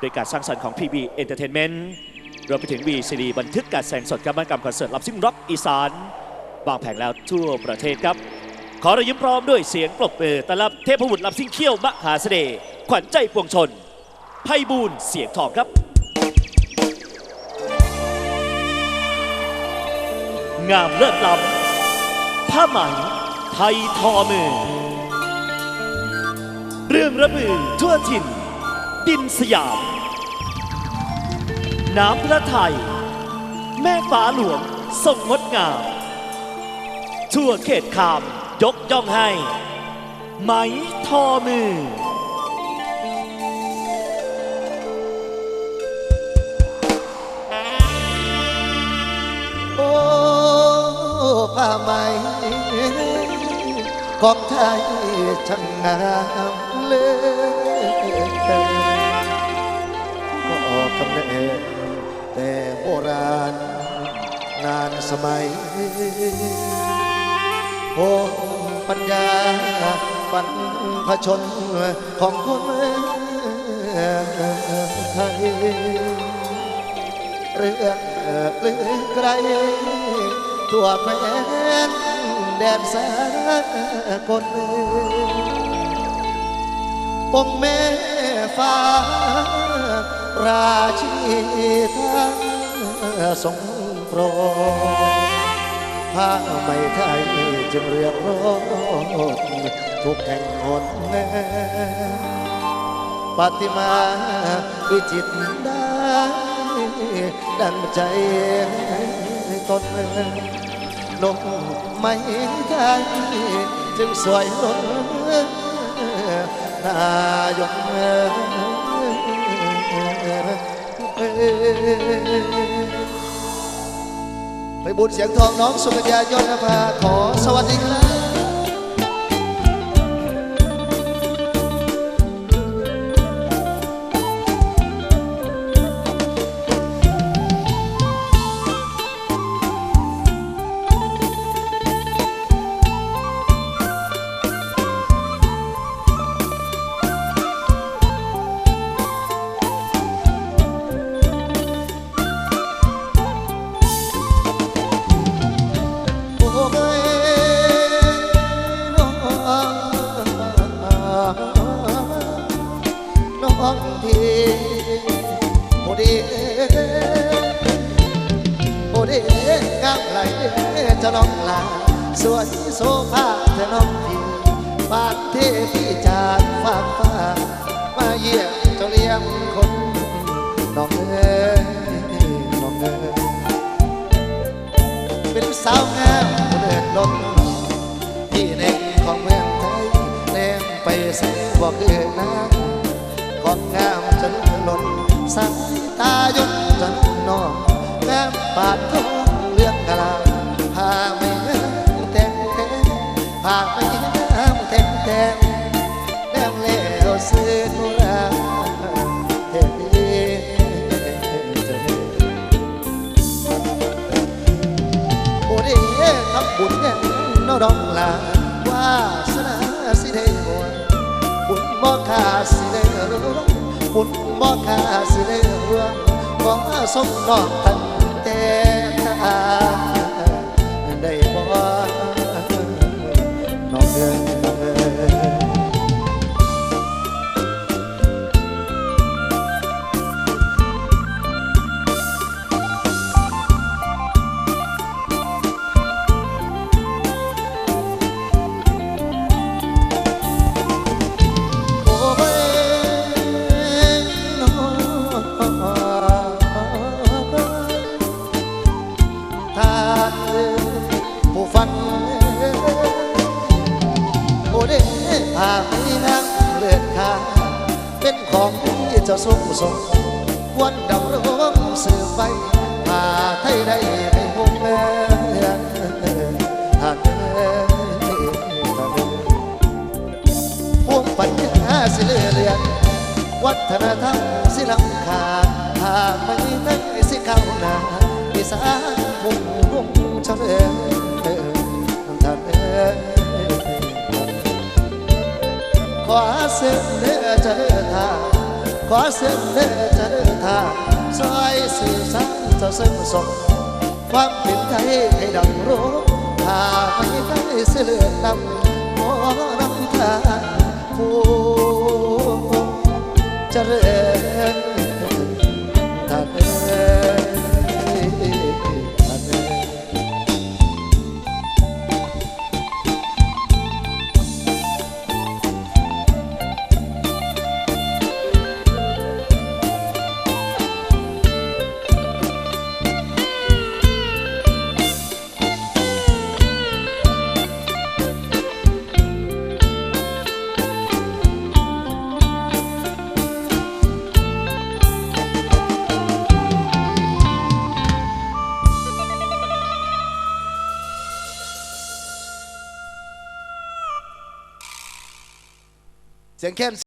โดยการสร้างสรรค์ของ PB Entertainment รวมไปถึง VCD บันทึกการแสดงสดกับบันกรรมคอนเสิร์ตรับซิ่งร็อกอีสานวางแผงแล้วทั่วประเทศครับ ขอเรายิ้มพร้อมด้วยเสียงปรบมือต้อนรับเทพบุตรรับซิ่งเขี้ยวมหาเสน่ห์ขวัญใจปวงชนไพบูลย์เสียงทองครับ งามเลิศล้ำผ้าไหมไทยทอมือ เรื่องระมือทั่วถิ่นดินสยาม น้ำพระไทยแม่ฟ้าหลวงทรงงดงามทั่วเขตขามยกย่องให้ ไหมทอมือ โอ้ผ้าไหมของไทยช่างงามเลยก็ออกกำเนิด แต่โบราณนานสมัยโอ้ปัญญาปัญพชนของคนไทยเรื่องเลือไกลทั่วแผ่นแดนสากลองค์แม่ฟ้า ราชีทั้งทรงโปรดผ้าไหมไทยจึงเรียกร้องทุกแห่งหนแน่ปฏิมาวิจิตได้ดังใจตนนกไม่ไทยจึงสวยล้นนายก ไปบุญเสียงทองน้องสุกัญญายนภาขอสวัสดีครับ โอดีโอดีงามไหลจะน้องลาสวยโซภาเธอน้องพี่บ้านเทพี่จากฝากฟ้ามาเยี่ยมเจ้าเลี้ยงคนน้องเอ้ยน้องเอ้ยเป็นสาวงามเลือดล้นที่หนึ่งของเมืองไทยแนมไปใส่บอกเอือน้ำของงามจนล้น สายตายนจนนองงามปาดทองเลือกกะลาพาไม่งแต่งแต่งพาไม่งาแต่งแต่งแนมแล้วซื้อนุราเท่เจ้าโอ้เด้ทำบุญเนี่ยน้อดอง บุญบ่ค่าสิได้รู้ขอสมนอกตั้งแต่ เป็นของที่เจ้าสมสมควรดำรงสืบไปผ่าไทยได้ไม่หงเลือนหากเอ้ยหากพวงปัญญาสิเลือเลือนวัฒนธรรมสิลำขาหากไม่นั่งสิเข้าหนาอีสานมุ่งมุ่งเฉลิมเอ่ยท่าเอ่ยขอเสนอ เจอทางขอเสียงเด้อจะเดินทางซอยสื่อสารเจ้าซึ่งสมความเป็นไทยให้ดังรู้หาไม่ได้เสื่อดำหมอนำทางผู้เจริญ เสียงแค้น